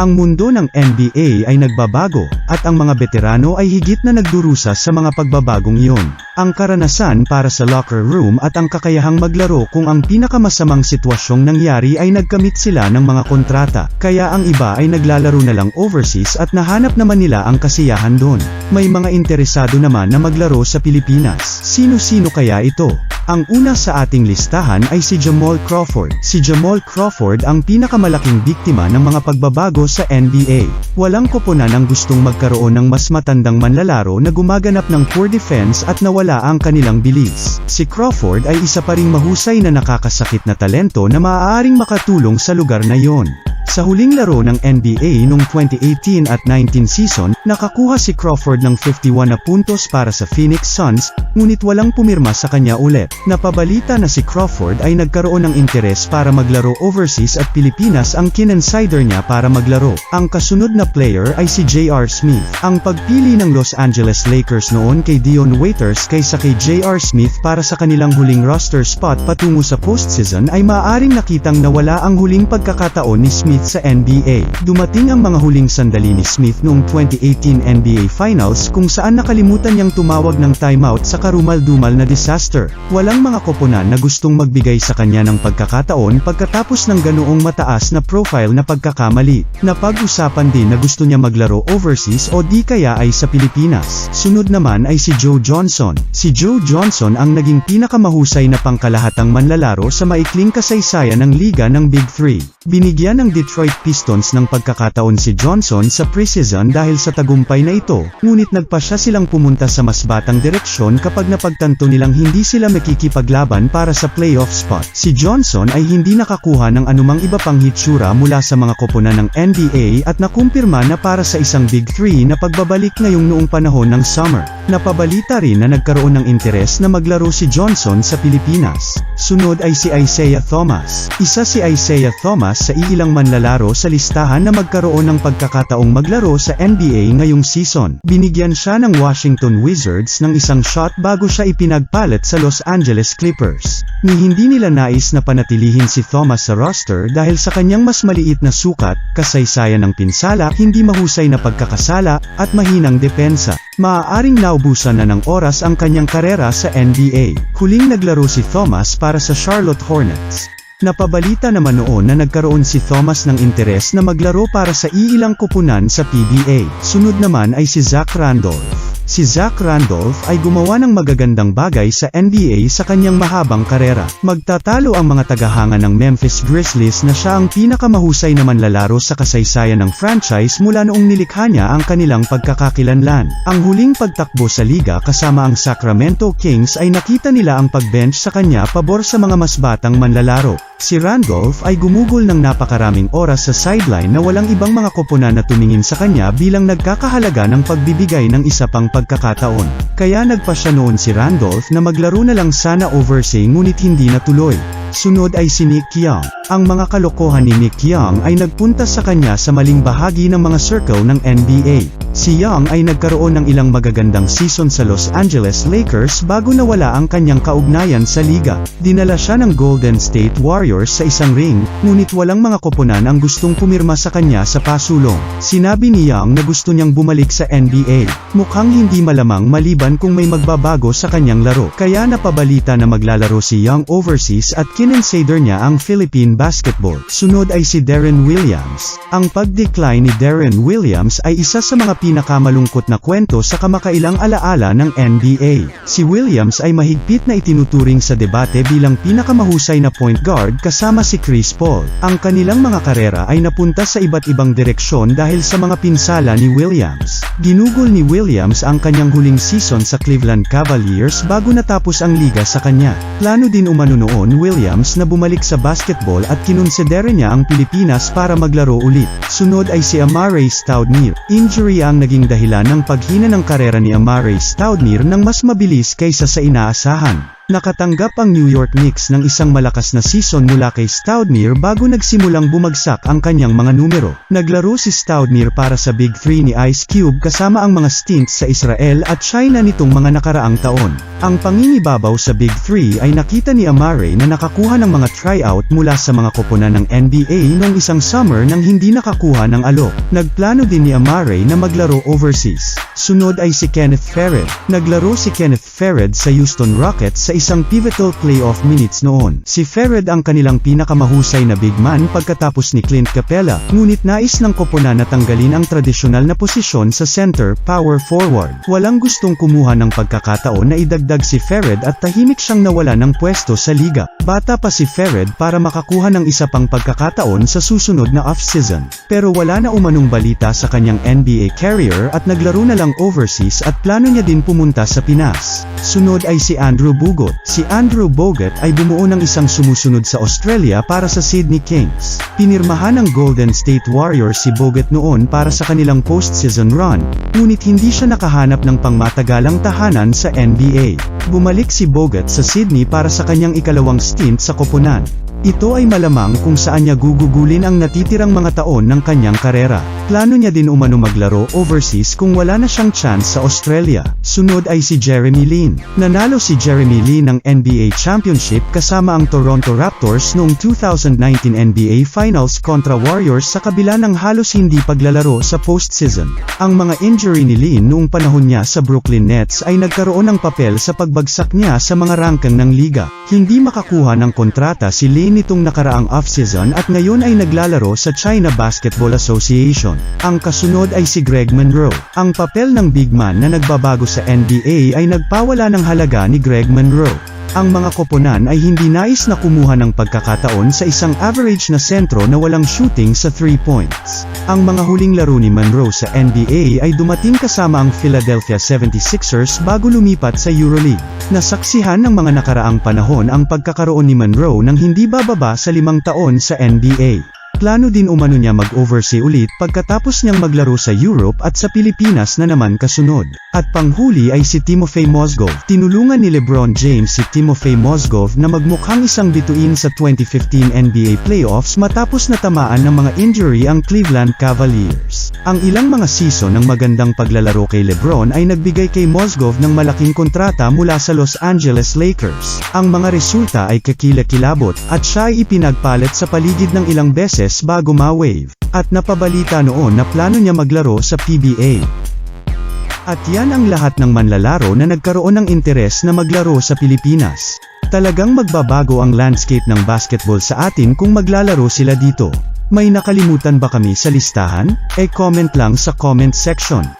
Ang mundo ng NBA ay nagbabago, at ang mga veterano ay higit na nagdurusa sa mga pagbabagong iyon. Ang karanasan para sa locker room at ang kakayahang maglaro kung ang pinakamasamang sitwasyong nangyari ay nagkamit sila ng mga kontrata, kaya ang iba ay naglalaro na lang overseas at nahanap naman nila ang kasiyahan doon. May mga interesado naman na maglaro sa Pilipinas. Sino-sino kaya ito? Ang una sa ating listahan ay si Jamal Crawford. Si Jamal Crawford ang pinakamalaking biktima ng mga pagbabago sa NBA. Walang koponan ang gustong magkaroon ng mas matandang manlalaro na gumaganap ng poor defense at nawala ang kanilang bilis. Si Crawford ay isa pa ring mahusay na nakakasakit na talento na maaaring makatulong sa lugar na yon. Sa huling laro ng NBA noong 2018 at 19 season, nakakuha si Crawford ng 51 na puntos para sa Phoenix Suns, ngunit walang pumirma sa kanya ulit. Napabalita na si Crawford ay nagkaroon ng interes para maglaro overseas at Pilipinas ang kinonsider niya para maglaro. Ang kasunod na player ay si J.R. Smith. Ang pagpili ng Los Angeles Lakers noon kay Dion Waiters kaysa kay J.R. Smith para sa kanilang huling roster spot patungo sa postseason ay maaaring nakitang nawala ang huling pagkakataon ni Smith sa NBA. Dumating ang mga huling sandali ni Smith noong 2018 NBA Finals kung saan nakalimutan niyang tumawag ng timeout sa karumal-dumal na disaster. Walang mga koponan na gustong magbigay sa kanya ng pagkakataon pagkatapos ng ganoong mataas na profile na pagkakamali. Napag-usapan din na gusto niya maglaro overseas o di kaya ay sa Pilipinas. Sunod naman ay si Joe Johnson. Si Joe Johnson ang naging pinakamahusay na pangkalahatang manlalaro sa maikling kasaysayan ng liga ng Big 3. Binigyan ng Detroit Pistons ng pagkakataon si Johnson sa preseason dahil sa tagumpay na ito, ngunit nagpa siya silang pumunta sa mas batang direksyon kapag napagtanto nilang hindi sila makikipaglaban para sa playoff spot. Si Johnson ay hindi nakakuha ng anumang iba pang hitsura mula sa mga koponan ng NBA at nakumpirma na para sa isang Big 3 na pagbabalik ngayong noong panahon ng summer. Napabalita rin na nagkaroon ng interes na maglaro si Johnson sa Pilipinas. Sunod ay si Isaiah Thomas. Isa si Isaiah Thomas sa iilang manlalaro sa listahan na magkaroon ng pagkakataong maglaro sa NBA ngayong season. Binigyan siya ng Washington Wizards ng isang shot bago siya ipinagpalit sa Los Angeles Clippers. Ni hindi nila nais na panatilihin si Thomas sa roster dahil sa kanyang mas maliit na sukat, kasaysayan ng pinsala, hindi mahusay na pagkakasala, at mahinang depensa. Maaaring naubusan na ng oras ang kanyang karera sa NBA. Huling naglaro si Thomas para sa Charlotte Hornets. Napabalita naman noon na nagkaroon si Thomas ng interes na maglaro para sa iilang kupunan sa PBA. Sunod naman ay si Zach Randolph. Si Zach Randolph ay gumawa ng magagandang bagay sa NBA sa kanyang mahabang karera. Magtatalo ang mga tagahanga ng Memphis Grizzlies na siya ang pinakamahusay na manlalaro sa kasaysayan ng franchise mula noong nilikha niya ang kanilang pagkakakilanlan. Ang huling pagtakbo sa liga kasama ang Sacramento Kings ay nakita nila ang pagbench sa kanya pabor sa mga mas batang manlalaro. Si Randolph ay gumugol ng napakaraming oras sa sideline na walang ibang mga koponan na tumingin sa kanya bilang nagkakahalaga ng pagbibigay ng isa pang pagkakataon. Kaya nagpa siya noon si Randolph na maglaro na lang sana oversea ngunit hindi natuloy. Sunod ay si Nick Young. Ang mga kalokohan ni Nick Young ay nagpunta sa kanya sa maling bahagi ng mga circle ng NBA. Si Young ay nagkaroon ng ilang magagandang season sa Los Angeles Lakers bago nawala ang kanyang kaugnayan sa liga. Dinala siya ng Golden State Warriors sa isang ring, ngunit walang mga koponan ang gustong pumirma sa kanya sa pasulong. Sinabi ni Young na gusto niyang bumalik sa NBA. Mukhang hindi malamang maliban kung may magbabago sa kanyang laro. Kaya napabalita na maglalaro si Young overseas at kinonsider niya ang Philippine basketball. Sunod ay si Darren Williams. Ang pag-decline ni Darren Williams ay isa sa mga pinakamalungkot na kwento sa kamakailang alaala ng NBA. Si Williams ay mahigpit na itinuturing sa debate bilang pinakamahusay na point guard kasama si Chris Paul. Ang kanilang mga karera ay napunta sa iba't ibang direksyon dahil sa mga pinsala ni Williams. Ginugol ni Williams ang kanyang huling season sa Cleveland Cavaliers bago natapos ang liga sa kanya. Plano din umano noon Williams na bumalik sa basketball at kinonsidera niya ang Pilipinas para maglaro ulit. Sunod ay si Amare Stoudemire. Injury ang naging dahilan ng paghina ng karera ni Amare Stoudemire ng mas mabilis kaysa sa inaasahan. Nakatanggap ang New York Knicks ng isang malakas na season mula kay Stoudemire bago nagsimulang bumagsak ang kanyang mga numero. Naglaro si Stoudemire para sa Big 3 ni Ice Cube kasama ang mga stints sa Israel at China nitong mga nakaraang taon. Ang pangingibabaw sa Big 3 ay nakita ni Amare na nakakuha ng mga tryout mula sa mga koponan ng NBA noong isang summer nang hindi nakakuha ng alok. Nagplano din ni Amare na maglaro overseas. Sunod ay si Kenneth Farid. Naglaro si Kenneth Farid sa Houston Rockets sa isang pivotal playoff minutes noon. Si Farid ang kanilang pinakamahusay na big man pagkatapos ni Clint Capella, ngunit nais ng koponan na tanggalin ang tradisyonal na posisyon sa center, power forward. Walang gustong kumuha ng pagkakataon na idagdag si Farid at tahimik siyang nawala ng pwesto sa liga. Bata pa si Farid para makakuha ng isa pang pagkakataon sa susunod na off-season. Pero wala na umanong balita sa kanyang NBA career at naglaro na lang overseas at plano niya din pumunta sa Pinas. Sunod ay si Andrew Bugot. Si Andrew Bogut ay bumuo ng isang sumusunod sa Australia para sa Sydney Kings. Pinirmahan ng Golden State Warriors si Bogut noon para sa kanilang postseason run, ngunit hindi siya nakahanap ng pangmatagalang tahanan sa NBA. Bumalik si Bogut sa Sydney para sa kanyang ikalawang stint sa koponan. Ito ay malamang kung saan niya gugugulin ang natitirang mga taon ng kanyang karera. Plano niya din umano maglaro overseas kung wala na siyang chance sa Australia. Sunod ay si Jeremy Lin. Nanalo si Jeremy Lin ng NBA Championship kasama ang Toronto Raptors noong 2019 NBA Finals kontra Warriors sa kabila ng halos hindi paglalaro sa postseason. Ang mga injury ni Lin noong panahon niya sa Brooklyn Nets ay nagkaroon ng papel sa pagbagsak niya sa mga rangkang ng liga. Hindi makakuha ng kontrata si Lin nitong nakaraang off-season at ngayon ay naglalaro sa China Basketball Association. Ang kasunod ay si Greg Monroe. Ang papel ng big man na nagbabago sa NBA ay nagpawala ng halaga ni Greg Monroe. Ang mga koponan ay hindi nais na kumuha ng pagkakataon sa isang average na sentro na walang shooting sa 3 points. Ang mga huling laro ni Monroe sa NBA ay dumating kasama ang Philadelphia 76ers bago lumipat sa EuroLeague. Nasaksihan ng mga nakaraang panahon ang pagkakaroon ni Monroe ng hindi bababa sa limang taon sa NBA. Plano din umano niya mag-oversea ulit pagkatapos niyang maglaro sa Europe at sa Pilipinas na naman kasunod. At panghuli ay si Timofey Mozgov. Tinulungan ni Lebron James si Timofey Mozgov na magmukhang isang bituin sa 2015 NBA playoffs matapos natamaan ng mga injury ang Cleveland Cavaliers. Ang ilang mga season ng magandang paglalaro kay Lebron ay nagbigay kay Mozgov ng malaking kontrata mula sa Los Angeles Lakers. Ang mga resulta ay kakilakilabot at siya ay ipinagpalit sa paligid ng ilang beses bago ma-wave. At napabalita noon na plano niya maglaro sa PBA. At yan ang lahat ng manlalaro na nagkaroon ng interes na maglaro sa Pilipinas. Talagang magbabago ang landscape ng basketball sa atin kung maglalaro sila dito. May nakalimutan ba kami sa listahan? E comment lang sa comment section.